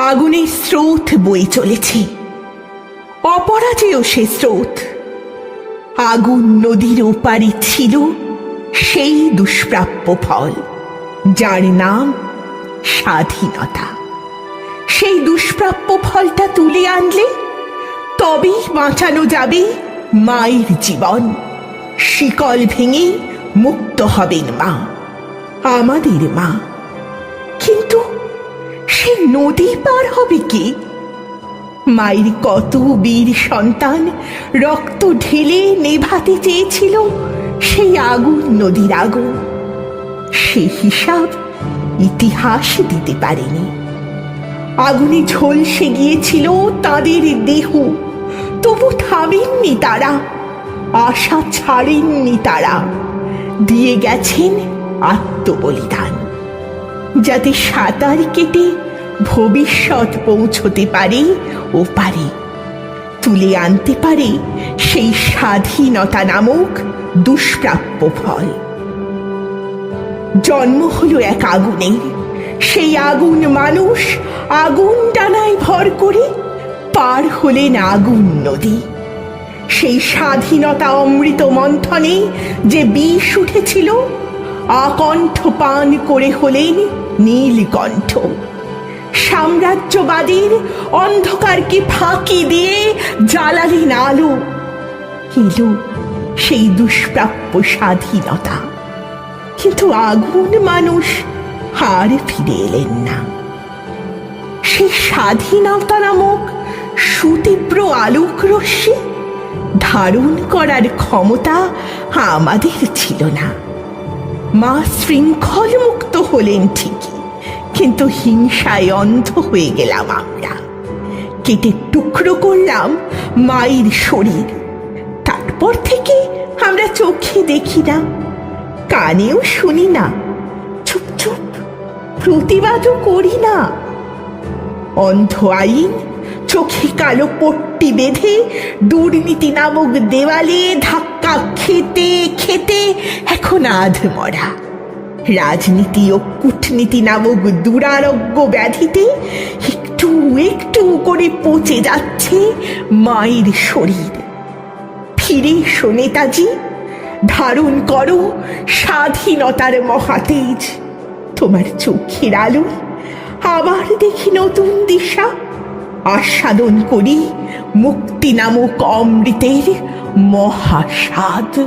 আগুনের স্রোত বয়ে চলেছে। অপরাজেয় সে স্রোত। আগুন নদীর ওপারে ছিল সেই দুষ্প্রাপ্য ফল, যার নাম স্বাধীনতা। সেই দুষ্প্রাপ্য ফলটা তুলে আনলে তবেই বাঁচানো যাবে মায়ের জীবন। শিকল ভেঙে মুক্ত হবেন মা, আমাদের মা। সে নদী পার হবে কি? মায়ের কত বীর সন্তান রক্ত ঢেলে নেভাতে চেয়েছিল সেই আগুন নদীর আগুন সে হিসাব ইতিহাস দিতে পারেনি। আগুনে ঝলসে গিয়েছিল তাদের দেহ। তবু থামেননি তারা, আশা ছাড়েননি তারা। দিয়ে গেছেন আত্মবলিদান। যাতে সাঁতার কেটে ভবিষ্যৎ পৌঁছতে পারে ও পারে। তুলে আনতে পারে সেই স্বাধীনতা নামক দুষ্প্রাপ্য ফল। জন্ম হলো এক আগুনের সেই আগুন মানুষ আগুন ডানায় ভর করে পার হলেন আগুন নদী। সেই স্বাধীনতা অমৃত মন্থনে যে বিষ উঠেছিল, আকণ্ঠ পান করে হলেন নীলকণ্ঠ। সাম্রাজ্যবাদীর অন্ধকারকে ফাঁকি দিয়ে জ্বালালেন আলো? এলো সেই দুষ্প্রাপ্য স্বাধীনতা। কিন্তু আগুন মানুষ আর ফিরে এলেন না। সেই স্বাধীনতা নামক সুতীব্র আলোক রশ্মি ধারণ করার ক্ষমতা আমাদের ছিল না। মা শৃঙ্খল মুক্ত হলেন ঠিকই। কিন্তু হিংসায় অন্ধ হয়ে গেলাম আমরা। কেটে টুকরো করলাম মায়ের শরীর। তারপর থেকে আমরা চোখে দেখি না, কানেও শুনি না, চুপ চুপ প্রতিবাদও করি না। অন্ধ আইন চোখে কালো পট্টি বেঁধে দুর্নীতি নামক দেওয়ালে ধাক্কা খেতে খেতে এখন আধ মরা রাজনীতি ও কূটনীতি নামক দুরারোগ্য ব্যাধিতে একটু একটু করে পচে যাচ্ছে মায়ের শরীর। ফিরে এসো নেতাজি, ধারণ করো স্বাধীনতার মহাতেজ। তোমার চোখের আলো আবার দেখি নতুন দিশা। আস্বাদন করি মুক্তি নামক অমৃতের মহাস্বাদ।